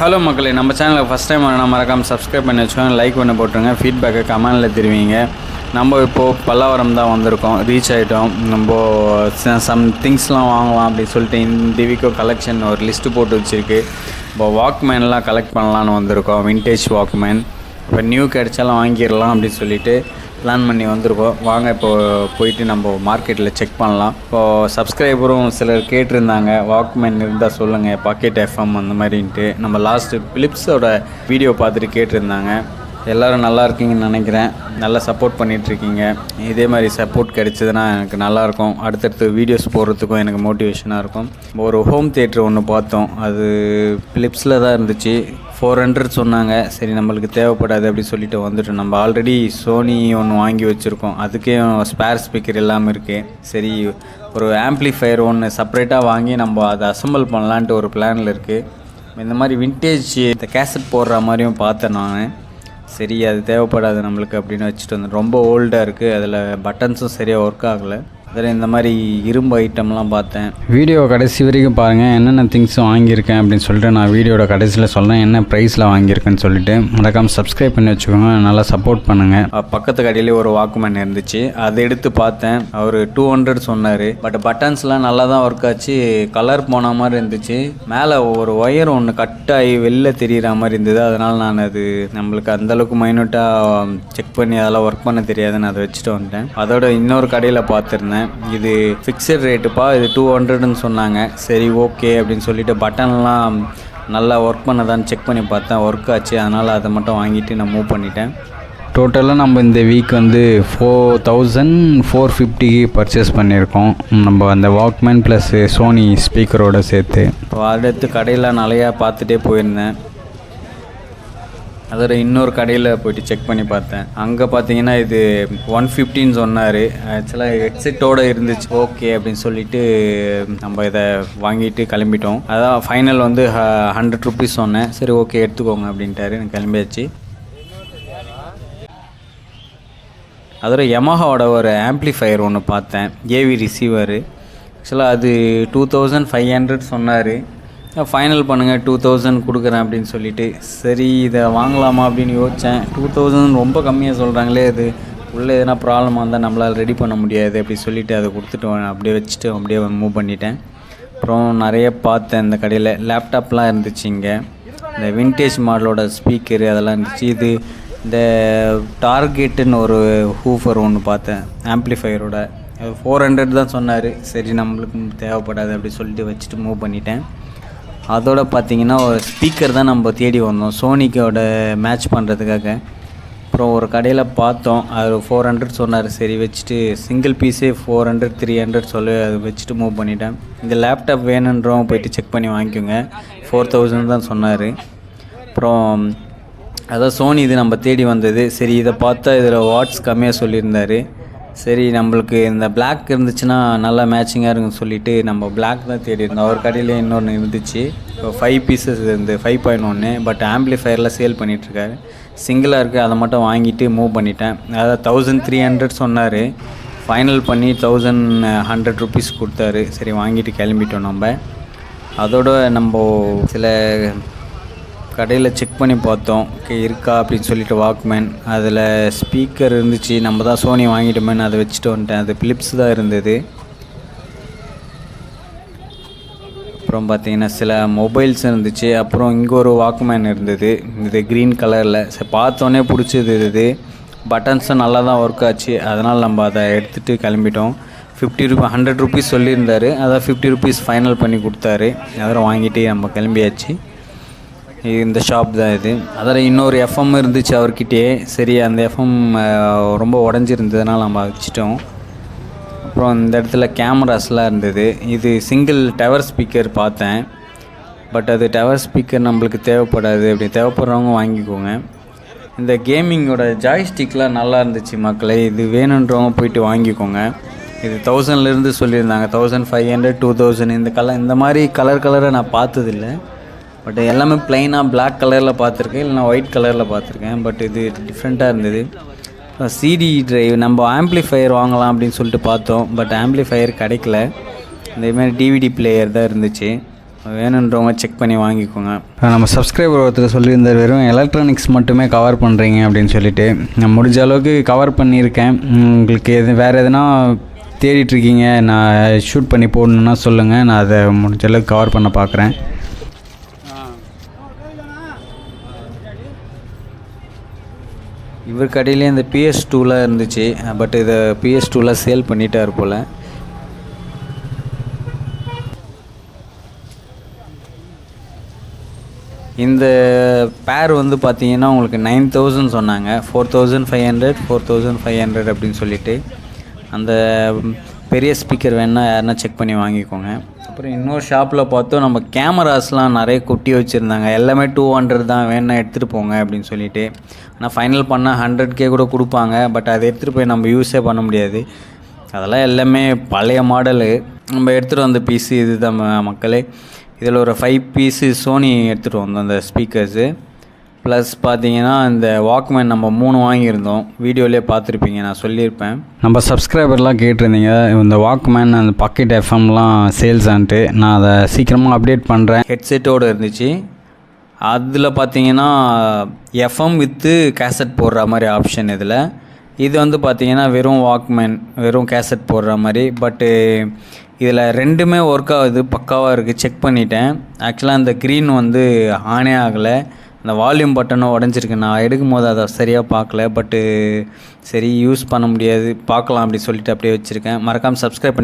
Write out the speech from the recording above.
Hello மக்களே நம்ம சேனலில் ஃபஸ்ட் டைம் வரணும் மறக்காமல் சப்ஸ்கிரைப் பண்ணி வச்சுக்கோங்க லைக் பண்ணி போட்டுருங்க ஃபீட்பேக்கை கமெண்டில் தெரிவிங்க. நம்ம இப்போது பல்லாவரம் தான் வந்திருக்கோம் ரீச் ஆகிட்டோம் நம்ம சம் திங்ஸ்லாம் வாங்கலாம் அப்படின்னு சொல்லிட்டு இந்த வீக்கோ கலெக்ஷன் ஒரு லிஸ்ட்டு போட்டு வச்சுருக்கு. இப்போ வாக்மேன்லாம் கலெக்ட் பண்ணலான்னு வந்திருக்கோம் வின்டேஜ் வாக்மேன் இப்போ நியூ கிடைச்சாலும் வாங்கிடலாம் அப்படின்னு சொல்லிட்டு பிளான் பண்ணி வந்திருக்கோம். வாங்க இப்போ போயிட்டு நம்ம மார்க்கெட்டில் செக் பண்ணலாம். இப்போது சப்ஸ்கிரைபரும் சிலர் கேட்டிருந்தாங்க. வாக்மேன் இருந்தால் சொல்லுங்கள் பாக்கெட் எஃப்எம் அந்த மாதிரின்ட்டு. நம்ம லாஸ்ட்டு பிலிப்ஸோட வீடியோ பார்த்துட்டு கேட்டிருந்தாங்க. எல்லோரும் நல்லா இருக்கீங்கன்னு நினைக்கிறேன். நல்லா சப்போர்ட் பண்ணிகிட்ருக்கீங்க இதே மாதிரி சப்போர்ட் கிடைச்சதுன்னா எனக்கு நல்லாயிருக்கும் அடுத்தடுத்து வீடியோஸ் போடுறதுக்கும் எனக்கு மோட்டிவேஷனாக இருக்கும். ஒரு ஹோம் தியேட்டர் ஒன்று பார்த்தோம். அது பிலிப்ஸில் தான் இருந்துச்சு. ஃபோர் ஹண்ட்ரட் சொன்னாங்க. சரி நம்மளுக்கு தேவைப்படாது அப்படின்னு சொல்லிட்டு வந்துட்டோம். நம்ம ஆல்ரெடி சோனி ஒன்று வாங்கி வச்சுருக்கோம். அதுக்கே ஸ்பேர் ஸ்பீக்கர் எல்லாமே இருக்குது சரி ஒரு ஆம்ப்ளிஃபையர் ஒன்று செப்பரேட்டாக வாங்கி நம்ம அதை அசம்பிள் பண்ணலான்ட்டு ஒரு பிளானில் இருக்குது இந்த மாதிரி வின்டேஜ் இந்த கேசட் போடுற மாதிரியும் பார்த்தேன் நான். சரி அது தேவைப்படாது நம்மளுக்கு அப்படின்னு வச்சுட்டு வந்து ரொம்ப ஓல்டாக இருக்குது அதில் பட்டன்ஸும் சரியாக ஒர்க் ஆகலை. அதில் இந்த மாதிரி இரும்பு ஐட்டம்லாம் பார்த்தேன். வீடியோ கடைசி வரைக்கும் பாருங்கள் என்னென்ன திங்ஸ் வாங்கியிருக்கேன் அப்படின்னு சொல்லிட்டு நான் வீடியோட கடைசியில் சொல்கிறேன் என்ன ப்ரைஸில் வாங்கியிருக்கேன்னு சொல்லிட்டு. மறக்காமல் சப்ஸ்கிரைப் பண்ணி வச்சுக்கோங்க நல்லா சப்போர்ட் பண்ணுங்கள் பக்கத்து கடையிலே ஒரு வாக்குமேன் இருந்துச்சு. அதை எடுத்து பார்த்தேன். அவர் டூ ஹண்ட்ரட் சொன்னார். பட் பட்டன்ஸ்லாம் நல்லா தான் ஒர்க் ஆச்சு. கலர் போன மாதிரி இருந்துச்சு. மேலே ஒரு ஒயர் ஒன்று கட் ஆகி வெளில தெரிகிற மாதிரி இருந்தது. அதனால் நான் அது நம்மளுக்கு அந்தளவுக்கு மைனூட்டாக செக் பண்ணி அதெல்லாம் ஒர்க் பண்ண தெரியாதுன்னு அதை வச்சுட்டு வந்துட்டேன் அதோட இன்னொரு கடையில் பார்த்துருந்தேன். இது ஃபிக்ஸட் ரேட்டுப்பா இது டூ ஹண்ட்ரட்னு சொன்னாங்க. சரி ஓகே அப்படின்னு சொல்லிட்டு பட்டன்லாம் நல்லா ஒர்க் பண்ணதான்னு செக் பண்ணி பார்த்தேன். ஒர்க் ஆச்சு. அதனால் அதை மட்டும் வாங்கிட்டு நான் மூவ் பண்ணிட்டேன். டோட்டலாக நம்ம இந்த வீக் வந்து ஃபோர் தௌசண்ட் ஃபோர் ஃபிஃப்டிக்கு பர்ச்சேஸ் பண்ணியிருக்கோம். நம்ம அந்த வாக்மேன் ப்ளஸ் சோனி ஸ்பீக்கரோட சேர்த்து. அடுத்து கடையில் நிறையா பார்த்துட்டே போயிருந்தேன். அதோட இன்னொரு கடையில் போயிட்டு செக் பண்ணி பார்த்தேன். அங்கே பார்த்தீங்கன்னா இது ஒன் ஃபிஃப்டின்னு சொன்னார். ஆக்சுவலாக ஹெட்செட்டோடு இருந்துச்சு. ஓகே அப்படின்னு சொல்லிட்டு நம்ம இதை வாங்கிட்டு கிளம்பிட்டோம். அதான் ஃபைனல் வந்து ஹண்ட்ரட் ருபீஸ் சொன்னேன். சரி ஓகே எடுத்துக்கோங்க அப்படின்ட்டாரு. எனக்கு கிளம்பியாச்சு. அதோட யமஹாவோட ஒரு ஆம்ப்ளிஃபையர் ஒன்று பார்த்தேன். ஏவி ரிசீவரு ஆக்சுவலாக அது டூ தௌசண்ட் ஃபைவ் ஹண்ட்ரட் சொன்னார். ஃபைனல் பண்ணுங்கள் டூ தௌசண்ட் கொடுக்குறேன் அப்படின்னு சொல்லிட்டு. சரி இதை வாங்கலாமா அப்படின்னு யோசித்தேன் டூ தௌசண்ட் ரொம்ப கம்மியாக சொல்கிறாங்களே அது உள்ளே எதனா ப்ராப்ளமாக இருந்தால் நம்மளால் ரெடி பண்ண முடியாது. அப்படி சொல்லிவிட்டு அதை கொடுத்துட்டு அப்படியே வச்சுட்டு அப்படியே மூவ் பண்ணிட்டேன். அப்புறம் நிறைய பார்த்தேன் இந்த கடையில். லேப்டாப்லாம் இருந்துச்சு இங்கே. இந்த வின்டேஜ் மாடலோட ஸ்பீக்கரு அதெல்லாம் இருந்துச்சு. இது இந்த டார்கெட்டுன்னு ஒரு ஹூஃபர் ஒன்று பார்த்தேன் ஆம்ப்ளிஃபையரோட ஃபோர் ஹண்ட்ரட் தான் சொன்னார். சரி நம்மளுக்கு தேவைப்படாது அப்படி சொல்லிட்டு வச்சுட்டு மூவ் பண்ணிட்டேன். அதோட பார்த்தீங்கன்னா ஒரு ஸ்பீக்கர் தான் நம்ம தேடி வந்தோம். சோனிக்கோட மேட்ச் பண்ணுறதுக்காக அப்புறம் ஒரு கடையில் பார்த்தோம். அது ஃபோர் ஹண்ட்ரட் சொன்னார். சரி வச்சுட்டு சிங்கிள் பீஸே ஃபோர் ஹண்ட்ரட் த்ரீ ஹண்ட்ரட் சொல்லி அதை வச்சுட்டு மூவ் பண்ணிட்டேன். இந்த லேப்டாப் வேணுன்றவங்க போயிட்டு செக் பண்ணி வாங்கிக்கோங்க. ஃபோர் தௌசண்ட் தான் சொன்னார். அப்புறம் அதான் சோனி இது நம்ம தேடி வந்தது. சரி இதை பார்த்தா இதில் வாட்ஸ் கம்மியாக சொல்லியிருந்தார். சரி நம்மளுக்கு இந்த பிளாக் இருந்துச்சுன்னா நல்லா மேட்சிங்காக இருக்குன்னு சொல்லிட்டு நம்ம பிளாக் தான் தேடி இருந்தோம் ஒரு கடையில் இன்னொன்று இருந்துச்சு. இப்போ ஃபைவ் பீசஸ் இருந்து ஃபைவ் பாயிண்ட் ஒன்று பட் ஆம்ப்ளிஃபயரில் சேல் பண்ணிகிட்ருக்காரு சிங்கிளாக இருக்குது அதை மட்டும் வாங்கிட்டு மூவ் பண்ணிட்டேன். அதாவது தௌசண்ட் த்ரீ ஹண்ட்ரட் சொன்னார். ஃபைனல் பண்ணி தௌசண்ட் ஹண்ட்ரட் ருபீஸ் கொடுத்தாரு. சரி வாங்கிட்டு கிளம்பிட்டோம் நம்ம. அதோட நம்ம சில கடையில் செக் பண்ணி பார்த்தோம். ஓகே இருக்கா? அப்படின்னு சொல்லிட்டு வாக்மேன் அதில் ஸ்பீக்கர் இருந்துச்சு. நம்ம தான் சோனி வாங்கிட்டோமேன்னு அதை வச்சுட்டு வந்துட்டேன். அது பிலிப்ஸ் தான் இருந்தது. அப்புறம் பார்த்தீங்கன்னா சில மொபைல்ஸ் இருந்துச்சு. அப்புறம் இங்கே ஒரு வாக்மேன் இருந்தது. இது க்ரீன் கலரில் சரி பார்த்தோன்னே பிடிச்சது இது. பட்டன்ஸும் நல்லா தான் ஒர்க் ஆச்சு. அதனால் நம்ம அதை எடுத்துகிட்டு கிளம்பிட்டோம். ஃபிஃப்டி ருபி ஹண்ட்ரட் ருபீஸ் சொல்லியிருந்தார். அதான் ஃபிஃப்டி ருபீஸ் ஃபைனல் பண்ணி கொடுத்தாரு. அதெல்லாம் வாங்கிட்டு நம்ம கிளம்பியாச்சு. இந்த ஷாப் தான் இது. அதில் இன்னொரு எஃப்எம் இருந்துச்சு அவர்கிட்டயே. சரி அந்த எஃப்எம் ரொம்ப உடஞ்சிருந்ததுனால நம்ம வச்சிட்டோம். அப்புறம் இந்த இடத்துல கேமராஸ்லாம் இருந்தது. இது சிங்கிள் டவர் ஸ்பீக்கர் பார்த்தேன். பட் அது டவர் ஸ்பீக்கர் நம்மளுக்கு தேவைப்படாது. அப்படி தேவைப்படுறவங்க வாங்கிக்கோங்க. இந்த கேமிங்கோட ஜாய்ஸ்டிக்லாம் நல்லா இருந்துச்சு மக்களே. இது வேணுன்றவங்க போயிட்டு வாங்கிக்கோங்க. இது தௌசண்ட்லேருந்து சொல்லியிருந்தாங்க. Thousand five hundred two thousand இந்த கலர் இந்த மாதிரி கலர் கலரை நான் பார்த்ததில்லை. பட் எல்லாமே ப்ளைனாக பிளாக் கலரில் பார்த்துருக்கேன் இல்லைனா ஒயிட் கலரில் பார்த்துருக்கேன். பட் இது டிஃப்ரெண்ட்டாக இருந்தது. சிடி ட்ரைவ் நம்ம ஆம்ப்ளிஃபையர் வாங்கலாம் அப்படின்னு சொல்லிட்டு பார்த்தோம். பட் ஆம்ப்ளிஃபையர் கிடைக்கல. இதேமாதிரி டிவிடி பிளேயர் தான் இருந்துச்சு. வேணுன்றவங்க செக் பண்ணி வாங்கிக்கோங்க. நம்ம சப்ஸ்கிரைபர் ஒருத்தர் சொல்லியிருந்தார் வெறும் எலக்ட்ரானிக்ஸ் மட்டுமே கவர் பண்ணுறீங்க அப்படின்னு சொல்லிட்டு. நான் முடிஞ்ச அளவுக்கு கவர் பண்ணியிருக்கேன். உங்களுக்கு எது வேறு எதுனா தேடிட்டுருக்கீங்க நான் ஷூட் பண்ணி போடணுன்னா சொல்லுங்கள் நான் அதை முடிஞ்ச அளவுக்கு கவர் பண்ண பார்க்குறேன். இவர் கடையிலே இந்த பிஎஸ் டூலாம் இருந்துச்சு பட் இதை பிஎஸ் டூலாம் சேல் பண்ணிட்டார் போல். இந்த பேர் வந்து பார்த்தீங்கன்னா உங்களுக்கு நைன் தௌசண்ட் சொன்னாங்க four thousand five hundred four thousand five hundred அப்படின்னு சொல்லிட்டு. அந்த பெரிய ஸ்பீக்கர் வேணால் யாருன்னா செக் பண்ணி வாங்கிக்கோங்க. அப்புறம் இன்னொரு ஷாப்பில் பார்த்தோம் நம்ம கேமராஸ்லாம் நிறைய கொட்டி வச்சுருந்தாங்க. எல்லாமே டூ ஹண்ட்ரட் தான் வேணா எடுத்துகிட்டு போங்க அப்படின்னு சொல்லிட்டு. ஆனால் ஃபைனல் பண்ணால் ஹண்ட்ரட் கே கூட கொடுப்பாங்க. பட் அதை எடுத்துகிட்டு போய் நம்ம யூஸே பண்ண முடியாது. அதெல்லாம் எல்லாமே பழைய மாடலு நம்ம எடுத்துகிட்டு வந்த பீஸு இது தான் மக்களே. இதில் ஒரு ஃபைவ் பீஸு சோனி எடுத்துகிட்டு வந்தோம் அந்த ஸ்பீக்கர்ஸு ப்ளஸ் பார்த்தீங்கன்னா இந்த வாக்மேன் நம்ம மூணு வாங்கியிருந்தோம். வீடியோலேயே பார்த்துருப்பீங்க நான் சொல்லியிருப்பேன். நம்ம சப்ஸ்கிரைபர்லாம் கேட்டிருந்தீங்க இந்த வாக்மேன் அந்த பாக்கெட் எஃப்எம்லாம் சேல்ஸ் ஆன்ட்டு. நான் அதை சீக்கிரமாக அப்டேட் பண்ணுறேன் ஹெட்செட்டோடு இருந்துச்சு. அதில் பார்த்தீங்கன்னா எஃப்எம் வித்து கேசட் போடுற மாதிரி ஆப்ஷன் இதில். இது வந்து பார்த்தீங்கன்னா வெறும் வாக்மேன் வெறும் கேசட் போடுற மாதிரி. பட்டு இதில் ரெண்டுமே ஒர்க் ஆகுது பக்காவாக இருக்குது செக் பண்ணிட்டேன். ஆக்சுவலாக இந்த க்ரீன் வந்து ஆனே ஆகலை. அந்த வால்யூம் பட்டனும் உடஞ்சிருக்கு. நான் எடுக்கும் போது அதை சரியாக பார்க்கல. பட்டு சரி யூஸ் பண்ண முடியாது. பார்க்கலாம் அப்படி சொல்லிட்டு அப்படியே வச்சுருக்கேன். மறக்காமல் சப்ஸ்கிரைப் பண்ணி